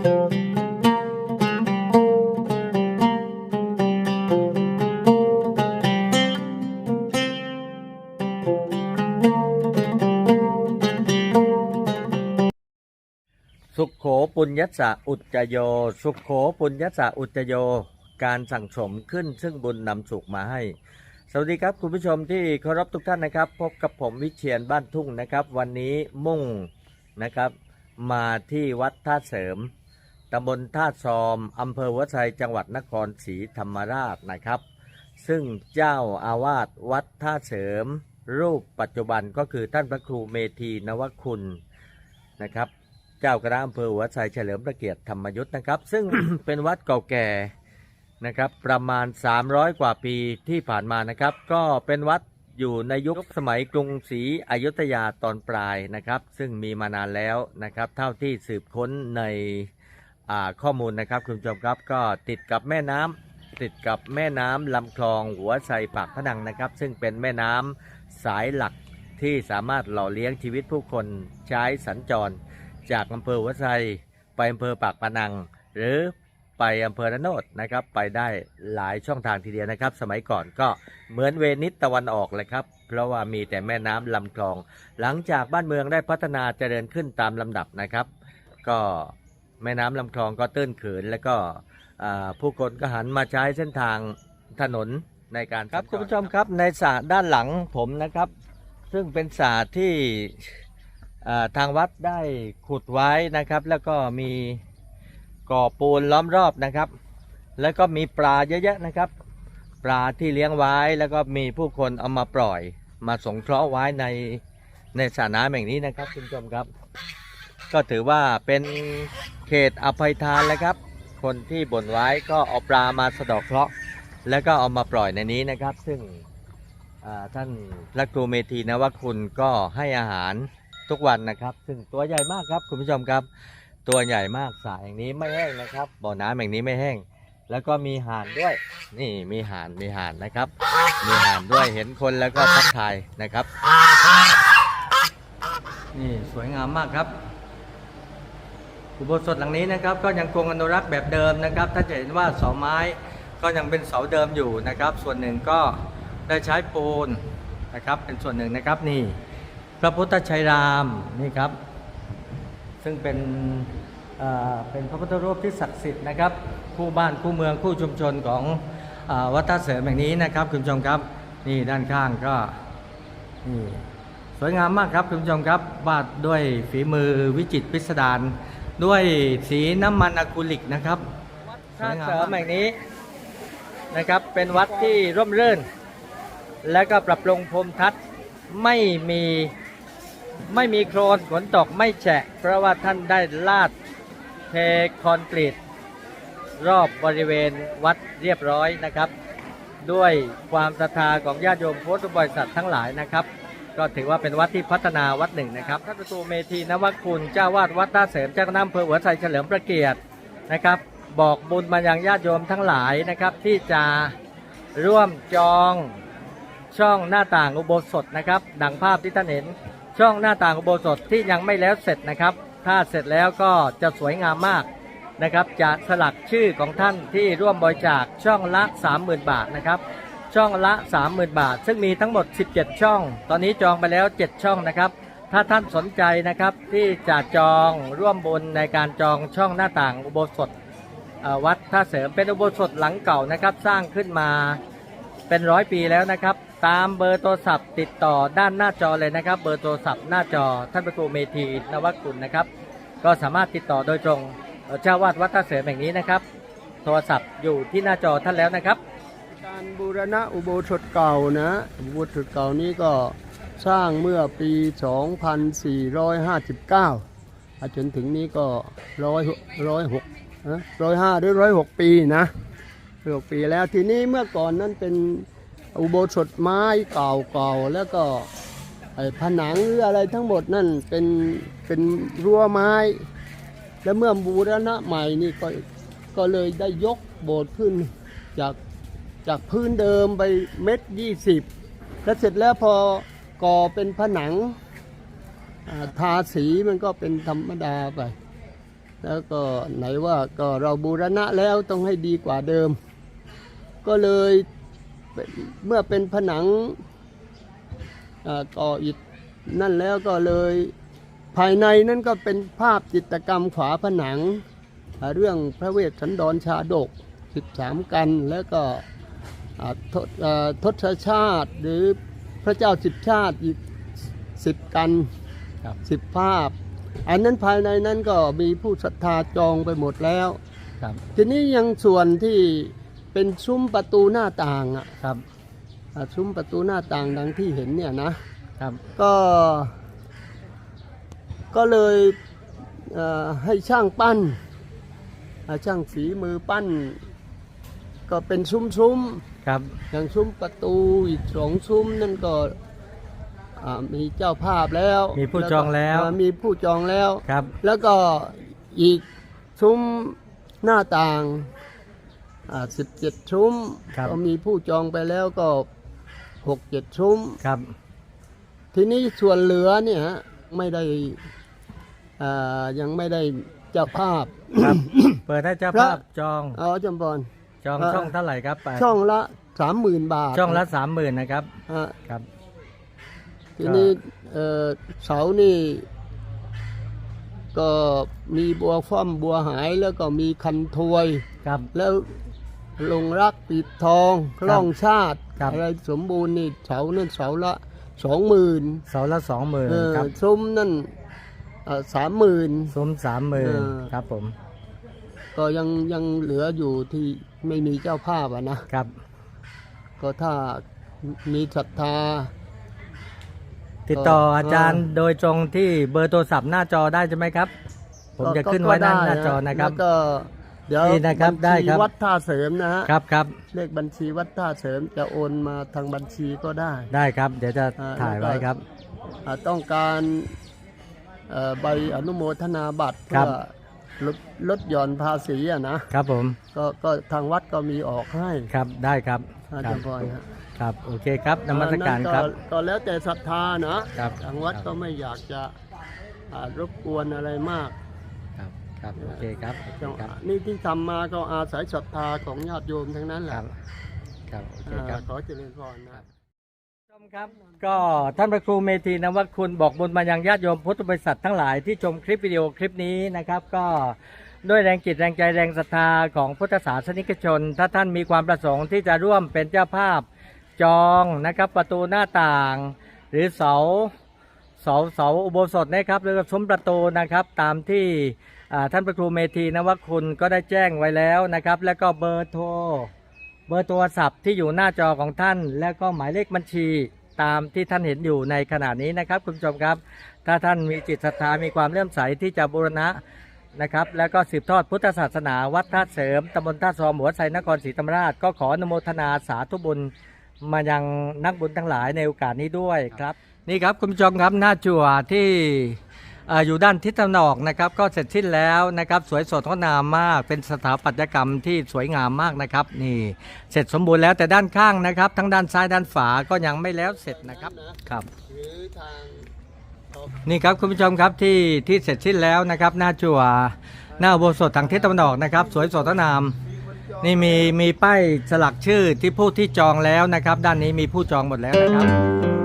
สุขโขปุญญสะอุจจโย สุขโขปุญญสะอุจจโย การสั่งสมขึ้นซึ่งบุญนำสุขมาให้ สวัสดีครับคุณผู้ชมที่เคารพทุกท่านนะครับ พบกับผมวิเชียนบ้านทุ่งนะครับ วันนี้มุ่งนะครับ มาที่วัดท่าเสริม ตำบลท่าซอม อำเภอวัดไซจังหวัดนครศรีธรรมราชนะครับ ซึ่งเจ้าอาวาสวัดท่าเสริม รูปปัจจุบันก็คือท่านพระครูเมธีนวคุณนะครับ เจ้าคณะอำเภอหัวไซเฉลิมพระเกียรติธรรมยุทธ์นะครับ ซึ่งเป็นวัดเก่าแก่นะครับประมาณ 300 กว่าปีที่ผ่านมานะครับ ก็เป็นวัดอยู่ในยุคสมัยกรุงศรีอยุธยาตอนปลายนะครับ ซึ่งมีมานานแล้วนะครับ เท่าที่สืบค้นใน ข้อมูลนะครับคุณผู้ชมครับก็ติดกับแม่น้ำติดกับแม่น้ำลำคลองหัวไซปากพนังนะครับ ซึ่งเป็นแม่น้ำสายหลักที่สามารถหล่อเลี้ยงชีวิตผู้คนใช้สัญจร จากอำเภอหัวไซไปอำเภอปากปะนัง หรือไปอำเภอระโนดนะครับ ไปได้หลายช่องทางทีเดียวนะครับ สมัยก่อนก็เหมือนเวนิสตะวันออกเลยครับ เพราะว่ามีแต่แม่น้ำลำคลอง หลังจากบ้านเมืองได้พัฒนาเจริญขึ้นตามลำดับนะครับ ก็ แม่น้ำลำคลองก็ตื้นเขิน แล้วก็อ่าผู้คนก็หันมาใช้เส้นทางถนนในการครับคุณผู้ชมครับในสระด้านหลังผมนะครับ ซึ่งเป็นสระที่อ่าทางวัดได้ขุดไว้นะครับ แล้วก็มีก่อปูนล้อมรอบนะครับ แล้วก็มีปลาเยอะๆนะครับ ปลาที่เลี้ยงไว้แล้วก็มีผู้คนเอามาปล่อยมาสงเคราะห์ไว้ในในสระน้ำแห่งนี้นะครับคุณผู้ชมครับ ก็ถือว่าเป็น เขตอภัยทานแล้วครับ คนที่บ่นไว้ก็เอาปลามาสะดอกเคราะห์แล้วก็เอามาปล่อยในนี้นะครับ ซึ่งท่านพระครูเมธีนวคุณก็ให้อาหารทุกวันนะครับ ซึ่งตัวใหญ่มากครับคุณผู้ชมครับ ตัวใหญ่มากสระแห่งนี้ไม่แห้งนะครับ บ่อน้ำแห่งนี้ไม่แห้ง แล้วก็มีห่านด้วย นี่มีห่านมีห่านนะครับ มีห่านด้วยเห็นคนแล้วก็ทักทายนะครับ นี่สวยงามมากครับ อุโบสถหลังนี้นะครับก็ยังคงอนุรักษ์แบบเดิมนะครับถ้าจะเห็นว่าเสาไม้ก็ยังเป็นเสาเดิมอยู่นะครับ ส่วนหนึ่งก็ได้ใช้ปูนนะครับเป็นส่วนหนึ่งนะครับนี่พระพุทธชัยรามนี่ครับ ซึ่งเป็นเป็นพระพุทธรูปที่ศักดิ์สิทธิ์นะครับคู่บ้านคู่เมืองคู่ชุมชนของออวัดท่าเสริมแห่งนี้นะครับคุณผู้ชมครับนี่ด้านข้างก็นี่สวยงามมากครับคุณผู้ชมครับวาดด้วยฝีมือวิจิตรพิสดาร ด้วยสีน้ำมันอะคริลิกนะครับวัดท่าเสริมแห่งนี้นะครับเป็นวัดที่ร่มรื่น และก็ปรับปรุงภูมิทัศน์ไม่มีไม่มีโครนฝนตกไม่แฉะ เพราะว่าท่านได้ลาดเทคอนกรีต รอบบริเวณวัดเรียบร้อยนะครับ ด้วยความศรัทธาของญาติโยมพุทธบริษัททั้งหลายนะครับ ก็ถือว่าเป็นวัดที่พัฒนาวัดหนึ่งนะครับท่านประตูเมธีนวคุณเจ้าวาดวัดท่าเสริมเจ้าคณะอำเภอหัวไชเฉลิมพระเกียรตินะครับ บอกบุญมายังญาติโยมทั้งหลายนะครับ ที่จะร่วมจองช่องหน้าต่างอุโบสถนะครับ ดังภาพที่ท่านเห็นช่องหน้าต่างอุโบสถที่ยังไม่แล้วเสร็จนะครับ ถ้าเสร็จแล้วก็จะสวยงามมากนะครับ จะสลักชื่อของท่านที่ร่วมบริจาคช่องละ 30,000 บาทนะครับ ช่องละ 30,000 บาท ซึ่งมีทั้งหมด 17 ช่อง ตอนนี้จองไปแล้ว 7 ช่องนะครับ ถ้าท่านสนใจนะครับที่จะจองร่วมบุญในการจองช่องหน้าต่างอุโบสถวัดท่าเสริมเป็นอุโบสถหลังเก่านะครับ สร้างขึ้นมาเป็นร้อยปีแล้วนะครับ ตามเบอร์โทรศัพท์ติดต่อด้านหน้าจอเลยนะครับ เบอร์โทรศัพท์หน้าจอท่านพระครูเมธีนวกุลนะครับ ก็สามารถติดต่อโดยตรงเอ่อเจ้าวาดวัดท่าเสริมแห่งนี้นะครับ โทรศัพท์อยู่ที่หน้าจอท่านแล้วนะครับ การบูรณะอุโบสถเก่านะอุโบสถเก่านี้ก็สร้างเมื่อปี 2459อาจนถึงนี้ก็ร้อยร้อยหกร้อยห้าหรือร้อยหกปีนะร้อยหกปีแล้วทีนี้เมื่อก่อนนั้นเป็นอุโบสถไม้เก่าๆแล้วก็ผนังหรืออะไรทั้งหมดนั่นเป็นเป็นรั้วไม้ แล้วเมื่อบูรณะใหม่นี่ก็ก็เลยได้ยกโบสถ์ขึ้นจาก จากพื้นเดิมไปเม็ดยี่สิบแล้วเสร็จแล้วพอก่อเป็นผนังทาสีมันก็เป็นธรรมดาไป แล้วก็ไหนว่าก็เราบูรณะแล้วต้องให้ดีกว่าเดิม ก็เลยเมื่อเป็นผนังก่ออิฐนั่นแล้วก็เลยภายในนั่นก็เป็นภาพจิตรกรรมฝาผนัง เรื่องพระเวสสันดรชาดก 13 กันแล้วก็ ทศอ่าทศชาติหรือพระเจ้าสิบชาติอีกสิบกันครับสิบภาพ อันนั้นภายในนั้นก็มีผู้ศรัทธาจองไปหมดแล้วครับทีนี้ยังส่วนที่เป็นซุ้มประตูหน้าต่างอะครับอะซุ้มประตูหน้าต่างดังที่เห็นเนี่ยนะครับก็ก็เลยเอ่อให้ช่างปั้นอะช่างฝีมือปั้น ก็เป็นซุ้มๆ ครับอย่างซุ้มประตูอีกสองซุ้มนั่นก็อ่ามีเจ้าภาพแล้ว มีผู้จองแล้วามีผู้จองแล้วครับ แล้วก็อีกซุ้มหน้าต่างสิบเจ็ดซุ้มครับก็มีผู้จองไปแล้วก็หกเจ็ดซุ้มครับ ทีนี้ส่วนเหลือเนี่ยไม่ได้อ่ายังไม่ได้เจ้าภาพครับเปิดให้เจ้าพระภาพจองอ๋อจำบอลจองเอ่อช่องเท่าไหร่ครับไปช่องละ สามหมื่นบาทช่องละสามหมื่นนะครับฮะครับ ทีนี้เอ่อเสานี่ ก็มีบัวฟ้อมบัวหายแล้วก็มีคันถวย ครับ แล้วลงรักปิดทองร่องชาติครับ อะไรสมบูรณ์นี่เสานั่นเสาละสองหมื่นเสาละสองหมื่นครับซุ้มนั่นสามหมื่น ซุ้มสามหมื่นเออ ครับผมก็ยังยังเหลืออยู่ที่ไม่มีเจ้าภาพอะนะ ครับ ก็ถ้ามีศรัทธา ติดต่อก็อาจารย์โดยตรงที่เบอร์โทรศัพท์หน้าจอได้ใช่ไหมครับ ผมจะขึ้นไว้หน้าหน้าจอนะครับแล้วก็เดี๋ยวนี่นะครับญชีได้ครับวัดท่าเสริมนะฮะครับครับเลขบัญชีวัดท่าเสริมจะโอนมาทางบัญชีก็ได้ ได้ครับ เดี๋ยวจะอ่าถ่ายแล้วก็ไว้ครับอ่าต้องการเอ่อใบอนุโมทนาบัตรครัเพื่บอลดลดหย่อนภาษีอะนะครับผมก็ก็ทางวัดก็มีออกให้ครับได้ครับ อาคจารัรบย์พลอยฮะครับโอเคครับนมัสการอันนั้นครับก็แล้วแต่ศรัทธานะครับทางวัดครับก็ไม่อยากจะอ่ารบกวนอะไรมาก ครับครับโอเคครับโอเคครับนี่ที่ทำมาก็อาศัยศรัทธาของญาติโยมทั้งนั้นแหคละรับครับโอเคอ่าครับขอเจริญพรนะชมครับก็ท่านพระครูเมธีนวัตคุณบอกบุญมายังญาติโยมพุทธบริษัททั้งหลายที่ชมคลิปวิดีโอคลิปนี้นะครับก็ ด้วยแรงจิตแรงใจแรงศรัทธาของพุทธศาสนิกชน ถ้าท่านมีความประสงค์ที่จะร่วมเป็นเจ้าภาพจองนะครับประตูหน้าต่าง หรือเสาเสาเสาอุโบสถนะครับหรือซุ้มประตูนะครับตามที่ท่านพระครูเมธีนวัตคุณก็ได้แจ้งไว้แล้วนะครับ แล้วก็เบอร์โทรเบอร์โทรศัพท์ที่อยู่หน้าจอของท่าน และก็หมายเลขบัญชีตามที่ท่านเห็นอยู่ในขณะนี้นะครับ คุณผู้ชมครับ ถ้าท่านมีจิตศรัทธามีความเลื่อมใสที่จะบูรณะ นะครับ แล้วก็สืบทอดพุทธศาสนาวัดท่าเสริมตำบลท่าซอมหัวไซนครศรีธรรมราช ก็ขออนุโมทนาสาธุบุญมายังนักบุญทั้งหลายในโอกาสนี้ด้วยครับ นี่ครับคุณผู้ชมครับหน้าจั่วที่เอ่ออยู่ด้านทิศตะวันออกนะครับก็เสร็จสิ้นแล้วนะครับสวยสดงดงามมาก เป็นสถาปัตยกรรมที่สวยงามมากนะครับ นี่เสร็จสมบูรณ์แล้วแต่ด้านข้างนะครับ ทั้งด้านซ้ายด้านฝาก็ยังไม่แล้วเสร็จนะครับครับหรือทาง นี่ครับคุณผู้ชมครับที่ที่เสร็จสิ้นแล้วนะครับหน้าจั่วหน้าโบสถทางทิศตะวันออกนะครับ สวยสดงดงาม นี่มีมีป้ายสลักชื่อที่ผู้ที่จองแล้วนะครับ ด้านนี้มีผู้จองหมดแล้วนะครับ